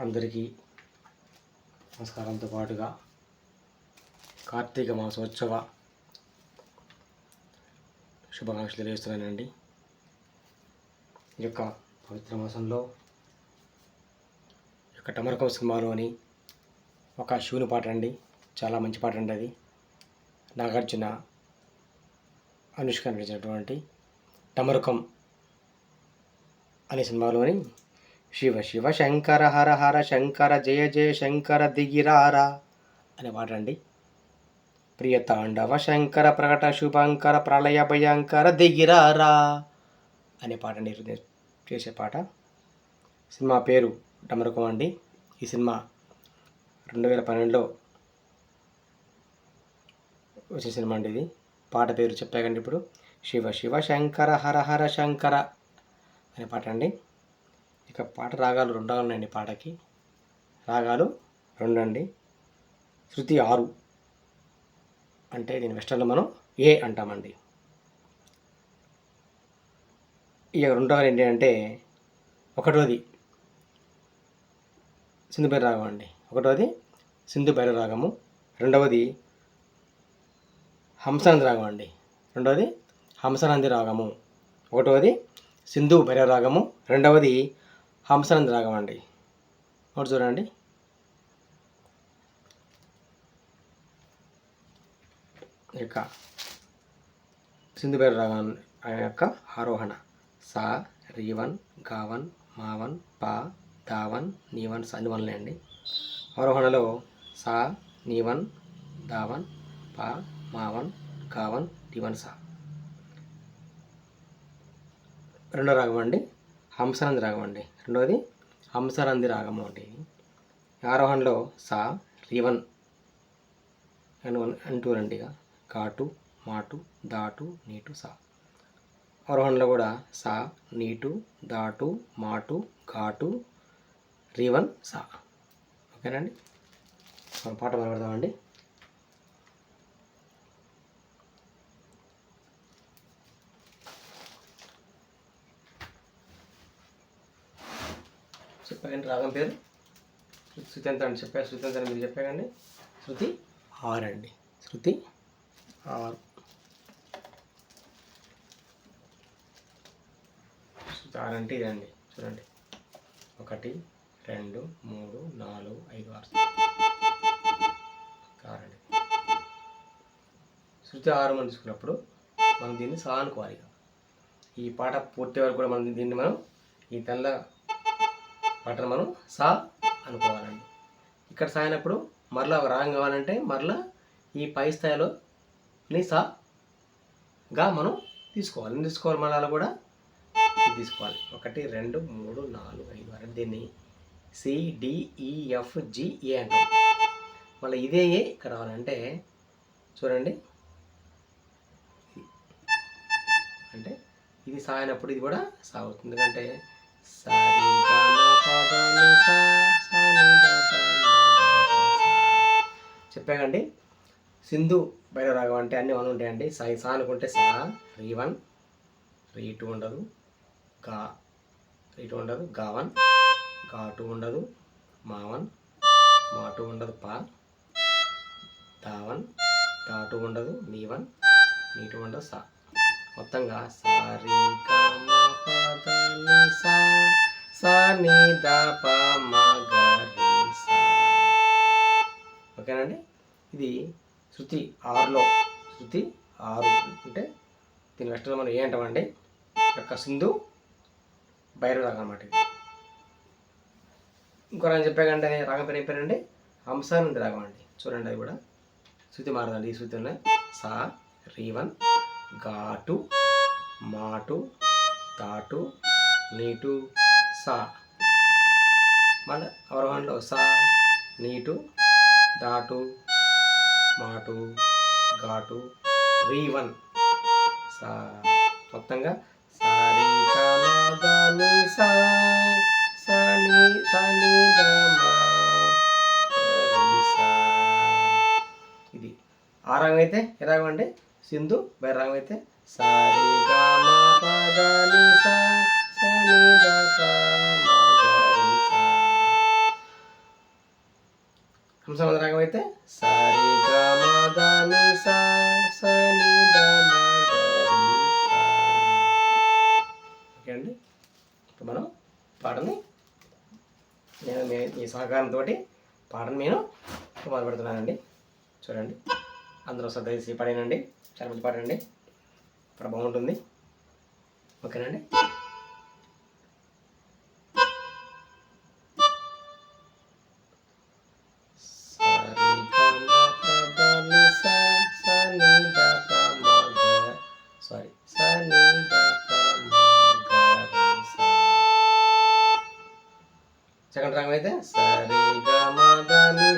అందరికీ నమస్కారంతో పాటుగా కార్తీక మాసోత్సవ శుభాకాంక్షలు తెలియజేస్తున్నానండి. ఈ యొక్క పవిత్ర మాసంలో ఈ యొక్క టమరకం సినిమాలోని ఒక శివుని పాట అండి. చాలా మంచి పాట అండి అది. నాగార్జున అనుష్క నటించినటువంటి టమరకం అనే సినిమాలోని శివ శివ శంకర హర హర శంకర జయ జయ శంకర దిగిరారా అనే పాట అండి. ప్రియ తాండవ శంకర ప్రకట శుభంకర ప్రళయ భయంకర దిగిరారా అనే పాట అండి నేను చేసే పాట. సినిమా పేరు డమరుకం అండి. ఈ సినిమా రెండు వేల పన్నెండులో వచ్చే సినిమా అండి ఇది. పాట పేరు చెప్పాకండి ఇప్పుడు. శివ శివ శంకర హర హర శంకర అనే పాట అండి. ఇక పాట రాగాలు రెండు ఉన్నాయండి పాటకి. రాగాలు రెండు అండి శృతి ఆరు అంటే దీని వెస్టర్న్లో మనం ఏ అంటామండి. ఇక రెండవ ఏంటి అంటే ఒకటోది సింధు బైర రాగం అండి. ఒకటోది సింధు బైర రాగము. రెండవది హంసనంది రాగం అండి. రెండవది హంసానంది రాగము. ఒకటవది సింధు భైరవ రాగము. రెండవది హంసనంద రాగం అండి. ఒకటి చూడండి. ఇక యొక్క రాగం ఆయన యొక్క ఆరోహణ. సా రీవన్ గావన్ మావన్ పా దావన్ నీవన్ అన్ని వన్లే అండి. ఆరోహణలో సా నీవన్ దావన్ పా మావన్ గావన్ దివన్ సా. రెండో రాగం అండి. హంసరంది రాగం అండి. రెండవది హంసరంది రాగము అండి. ఆరోహణలో సా రివన్ అని అంటూ రండిగా కాటు మాటు దాటు నీటు సా. ఆరోహణలో కూడా సా నీటు దాటు మాటు ఘాటు రివన్ సా. ఓకేనండి మనం పాట మొదలుపెడదామండి చెప్పాకండి రాగం పేరు? శృతి ఎంత అండి చెప్పారు శృతి ఎంత అని మీరు చెప్పాకండి శృతి? ఆరు అండి. శృతి? ఆరు. శృతి ఆరు అంటే ఇదండి చూడండి. ఒకటి రెండు మూడు నాలుగు ఐదు ఆరు. ఆరండి శృతి ఆరు మనం తీసుకున్నప్పుడు మనం దీన్ని సా అనుకోవాలి ఇక. ఈ పాట పూర్తి వరకు కూడా మనం దీన్ని మనం ఈ తెల్ల పాటను మనం సా అనుకోవాలండి. ఇక్కడ సా అయినప్పుడు మరలా ఒక రాగం కావాలంటే మరలా ఈ పై స్థాయిలో ని సా గా మనం తీసుకోవాలి. ఎన్ని తీసుకోవాలి మళ్ళీ కూడా? తీసుకోవాలి. ఒకటి రెండు మూడు నాలుగు ఐదు ఆరు దీన్ని సిడిఈఎఫ్ జిఏ అంటాం. మళ్ళీ ఇదే ఏ ఇక్కడ రావాలంటే చూడండి. అంటే ఇది సా అయినప్పుడు ఇది కూడా సా అవుతుంది ఎందుకంటే చెప్పాకండి. సింధు బయట రాగం అంటే అన్నీ వన్ ఉంటాయండి. సై సా అనుకుంటే సా రీ వన్ రీ టూ ఉండదు. గా రీ టూ ఉండదు. గా వన్గా టూ ఉండదు. మా వన్ మా టూ ఉండదు. పా దా వన్ దా టూ ఉండదు. మీ వన్ మీ టూ ఉండదు. సా. మొత్తంగా సా గా మా సా సా ని రి సా ఓకేనండి? ఇది శృతి ఆరులో శృతి ఆరు అంటే దీని వెస్టర్లో మనం ఏ అంటామండి? యొక్క సింధు భైరవ రాగం అన్నమాట ఇది. ఇంకో రాగం చెప్పాకంటే రాగం పేరు ఏం పేరండి? హంసానంది రాగం అండి. చూడండి అది కూడా. శృతి మారదండి ఈ శృతి ఉన్నాయి సా రీవన్ ఘాటు మాటు తాటు నీటు సా. మళ్ళీ అవరోహణలో సా నీటు దాటు మాటు ఘాటు రీవన్. సా. మొత్తంగా సారీ రి సా సా. మా ఇది. ఆ రాగం అయితే ఏ రాగం అండి? సింధు బై రాగం అయితే సారి గా మా పా రాగం అయితే సరి గ మ ద ని సా స ని గ రి సా ఓకే అండి ఇప్పుడు మనం పాటని నేను మీ సహకారంతో పాటను నేను మొదలు పెడుతున్నానండి చూడండి అందరూ శ్రద్ధ చేసి పాడానండి చాలా మంచి పాడండి ఇప్పుడు బాగుంటుంది. ఓకేనండి? సరి గ మ ప ద ని సా స ని ద ప మ గ సారీ స ని ద ప మ గ రి సా సెకండ్ రాగం అయితే సరి గ మ ద ని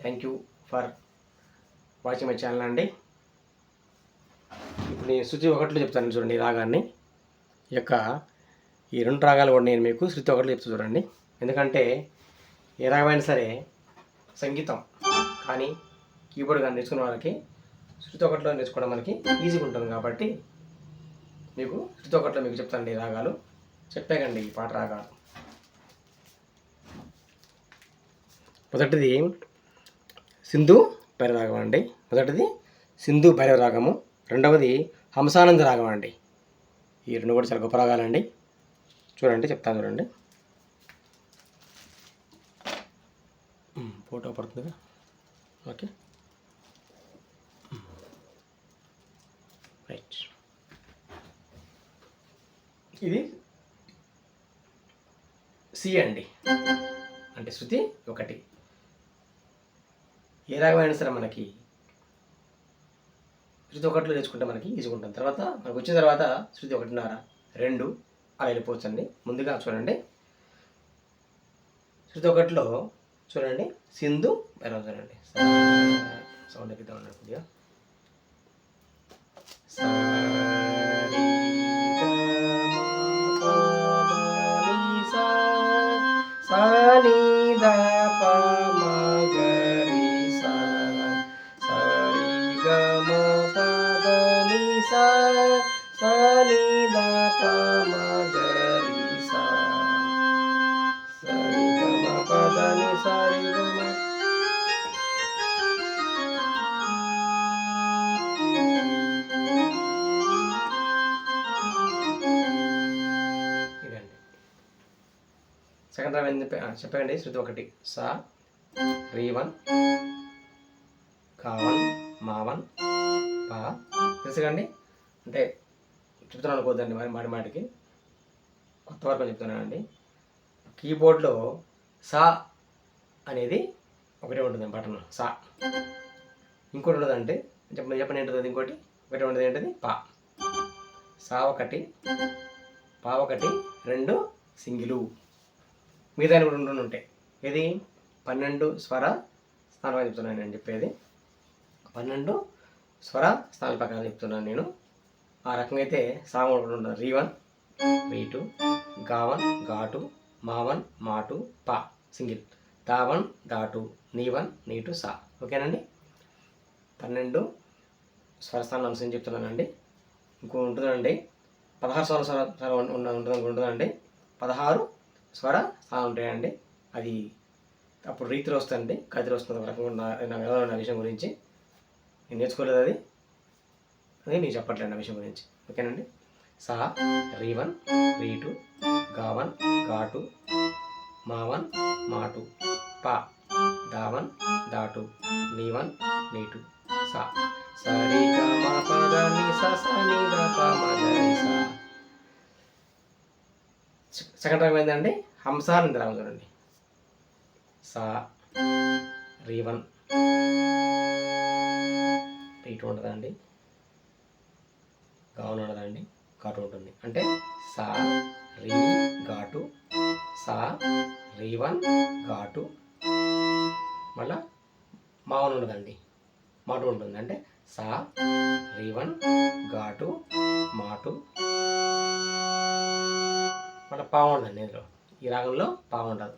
thank you for watching my channel అండి. ఇప్పుడు నేను శృతి ఒకటిలో చెప్తాను చూడండి ఈ రాగాన్ని. ఈ యొక్క ఈ రెండు రాగాలు కూడా నేను మీకు శృతి ఒకటిలో చెప్తాను చూడండి. ఎందుకంటే ఏ రాగమైనా సరే సంగీతం కానీ కీబోర్డ్ కానీ నేర్చుకున్న వాళ్ళకి శృతి ఒకటిలో నేర్చుకోవడం మనకి ఈజీగా ఉంటుంది కాబట్టి మీకు శృతి ఒకటిలో మీకు చెప్తానండి ఈ రాగాలు. చెప్పాకండి ఈ పాట రాగాలు. మొదటిది సింధు భైరవ రాగం అండి. మొదటిది సింధు భైరవ రాగము రెండవది హంసానంద రాగం అండి. ఈ రెండు కూడా చాలా గొప్ప రాగాలండి. చూడండి చెప్తాను చూడండి. ఫోటో పడుతుందిగా? ఓకే. రైట్. ఇది సి అండి. అంటే శృతి ఒకటి. ఏ రాగమైనా సరే మనకి శృతి ఒకటిలో తెచ్చుకుంటే మనకి ఈజీగా ఉంటుంది. తర్వాత మనకు వచ్చిన తర్వాత శృతి ఒకటిన్నర రెండు అలా వెళ్ళిపోవచ్చండి. ముందుగా చూడండి. శృతి ఒకటిలో చూడండి. సింధు భైరవ చూడండి. సౌండ్ ఎక్కిద్దాం కొద్దిగా. సెకండ్ రామ్ ఏంది? చెప్పండి. శృతి ఒకటి. సా రీవన్ కావన్ మావన్ పా. తెలుసుకండి అంటే చెప్తున్నాను అనుకోవద్దండి మరి మాటి మాటికి. కొత్త వరకు చెప్తున్నానండి. కీబోర్డ్లో సా అనేది ఒకటే ఉంటుంది బటన్. సా. ఇంకోటి ఉండదంటే చెప్పండి చెప్పండి ఏంటది ఇంకోటి? ఒకటి ఉండదు ఏంటది? పా. సా ఒకటి పా ఒకటి రెండు సింగిలు. మిగతా కూడా రెండు ఉంటాయి. ఇది పన్నెండు స్వర స్థానాలు చెప్తున్నాను నేను చెప్పేది. పన్నెండు స్వర స్థానాల పక్కన చెప్తున్నాను నేను. ఆ రకంగా అయితే సాంగ్ ఒకటి రీవన్ రీ టూ గావన్ ఘాటు మావన్ మాటు పా. సింగిల్. దావన్ దాటు నీవన్ నీటు సా. ఓకేనండి? పన్నెండు స్వరస్థానం అనుసరించి చెప్తున్నానండి. ఇంకో ఉంటుందండి. పదహారు స్వర స్వర స్వర ఉంటుంది ఉంటుందండి. పదహారు స్వర స్థానం ఉంటాయండి. అది అప్పుడు రీతిలో వస్తుందండి కదిలో వస్తుంది ఒక రకంగా ఉన్న- నాకు విషయం గురించి. నేను నేర్చుకోలేదు అది. అది మీకు చెప్పట్లేదు ఆ విషయం గురించి. ఓకేనండి? సా రీవన్ టూ గావన్ ఘాటు మావన్ మాటు పా దావన్ దాటు నీవన్ నీటు సా. సరి గ మ ప ద నీ స స ని ద సా. సెకండ్ రాగం ఏంటండి హంసానంద రాగం చూడండి. సా రీవన్ రీటు ఉంటుందండి గావన్ ఉండదండి ఘాటు ఉంటుంది. అంటే సా రీ ఘాటు సా రీవన్ ఘాటు మళ్ళా మావన్ ఉండదండి మాటు ఉంటుంది. అంటే సా రీవన్ ఘాటు మాటు మళ్ళీ పావు ఉండదండి ఇందులో. ఈ రాగంలో పావు ఉండదు.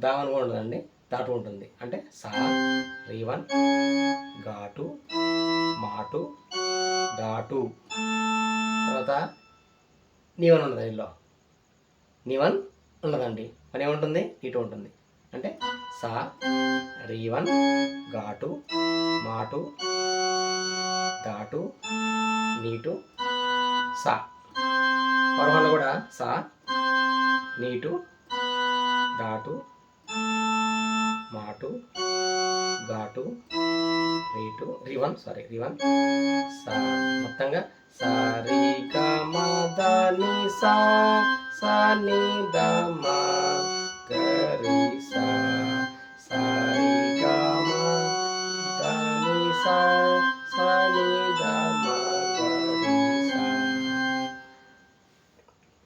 దావన్ కూడా ఉండదండి దాటు ఉంటుంది. అంటే సా రీవన్ ఘాటు మాటు దాటు. తర్వాత నీవన్ ఉండదు ఇందులో నీవన్ ఉండదండి పని ఏముంటుంది? ఇటు ఉంటుంది. అంటే సా రీవన్ ఘాటు మాటు దాటు నీటు సా. పరమలో కూడా సా నీటు దాటు మాటు ఘాటు రీ టూ సారీ రివన్ సా మొత్తంగా. సా రి గ మ ద సా సా ని ద గ సా సా రి గ మ ద ని సా సా ని ద సా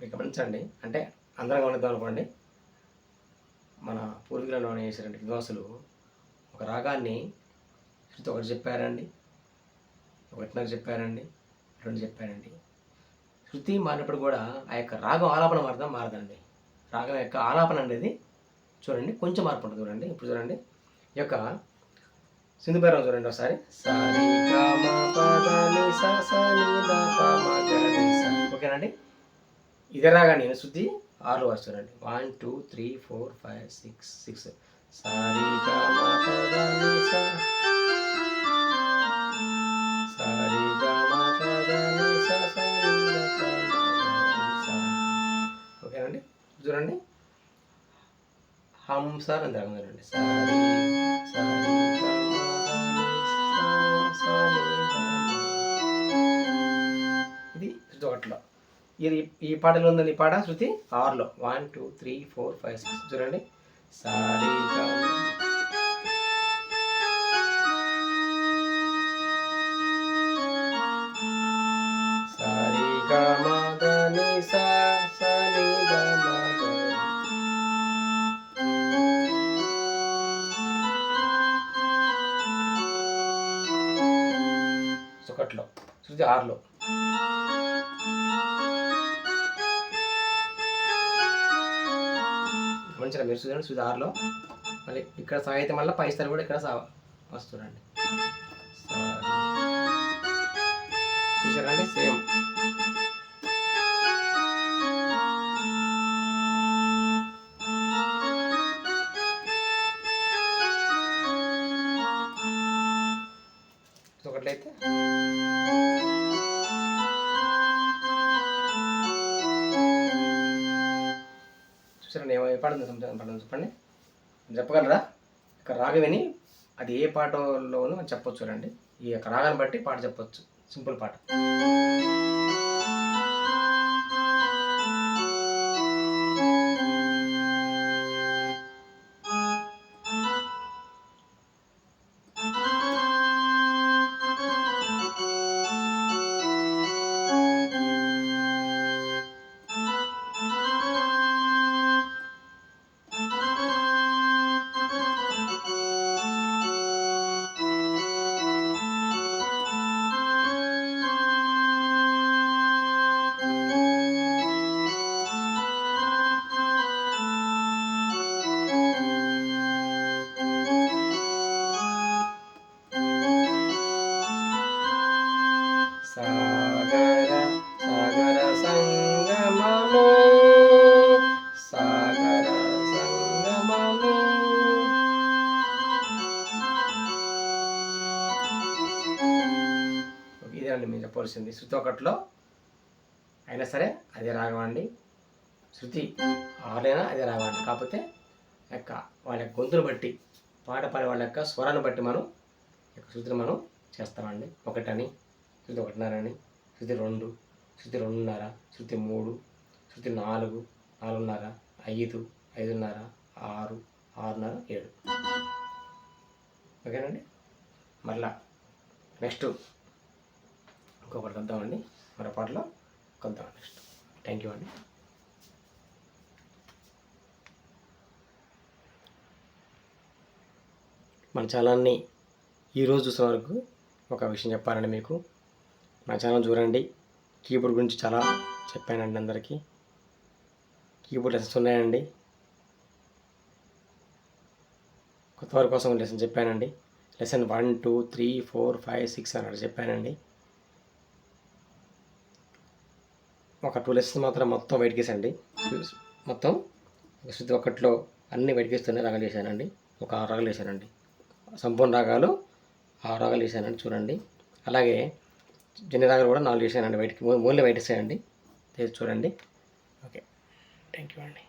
గమనించండి. అంటే అందరం గమనిద్దాం అనుకోండి. మన పూర్వీకులను చేసినటువంటి విద్వాసులు ఒక రాగాన్ని ప్రతి ఒకటి చెప్పారండి. ఒకటిన్నర చెప్పారండి రెండు చెప్పారండి. శృతి మారినప్పుడు కూడా ఆ యొక్క రాగం ఆలాపన మారదా మారదండి. రాగం యొక్క ఆలాపన అనేది చూడండి కొంచెం మార్పు ఉంటుంది చూడండి. ఇప్పుడు చూడండి. ఈ యొక్క సింధు పేరం చూడండి ఒకసారి. సారీ ఓకేనండి? ఇదే రాగాన్ని శృతి వారు చూడండి one two three four five six six. Sorry చూడండి. చూడండి హంస అని తాగం చూడండి. సారీ ఇది శృతి ఒకటిలో ఇది ఈ పాటలో ఉందని ఈ పాట శృతి? ఆరులో. One two three four five six చూడండి. సారీ. ఒకటిలో శృతి ఆరులో. గమనించారా మీరు చూడండి శృతి ఆరులో. మళ్ళీ ఇక్కడ సాహిత్యం మళ్ళీ పై స్థాయి కూడా ఇక్కడ సా వస్తుందండి. చూసారండి సేమ్. చూడండి ఏమో ఏ పాట ఉందో పాట చెప్పండి. చెప్పగలరా? ఇక్కడ రాగం విని అది ఏ పాటలోనూ మనం చెప్పొచ్చు చూడండి ఈ యొక్క రాగాన్ని బట్టి పాట చెప్పొచ్చు. సింపుల్ పాట. ఇదేనండి చెప్పవలసింది శృతి ఒకటిలో అయినా సరే అదే రాగం అండి శృతి ఆరులైనా అదే రాగం కాకపోతే యొక్క వాళ్ళ యొక్క గొంతును బట్టి పాట పాడే వాళ్ళ యొక్క స్వరాన్ని బట్టి మనం యొక్క శృతిని మనం చేస్తామండి. ఒకటని శృతి ఒకటిన్నర అని శృతి రెండు శృతి రెండున్నర శృతి మూడు శృతి నాలుగు నాలుగున్నర ఐదు ఐదున్నర ఆరు ఆరున్నర ఏడు. ఓకేనండి? మళ్ళా నెక్స్ట్ ఇంకొకటి కలుద్దామండి మరో పాటలో కలుద్దాం. నెక్స్ట్ థ్యాంక్ యూ అండి. మన ఛానల్ని ఈరోజు చూసిన వరకు ఒక విషయం చెప్పాలండి మీకు. నా ఛానల్ చూడండి. కీబోర్డ్ గురించి చాలా చెప్పానండి అందరికీ. కీబోర్డ్ లెసన్స్ ఉన్నాయండి. కొత్తవారి కోసం లెసన్ చెప్పానండి. Lesson one two three four five six అన్నట్టు చెప్పానండి. ఒక టూ లెసన్స్ మాత్రం మొత్తం వెయిట్ మొత్తం శుద్ధి ఒక్కట్లో అన్ని వెయిట్ గీస్తూనే రాగాలు వేసానండి ఒక ఆరు రాగాలు వేసానండి. సంపూర్ణ రాగాలు ఆరు రాగాలు వేసానండి చూడండి. అలాగే జన్ని రాగాలు కూడా నాలుగు చేశానండి బయటికి. ఓన్లీ వెయిట్ వేసాయండి చూడండి. ఓకే. థ్యాంక్ యూ అండి.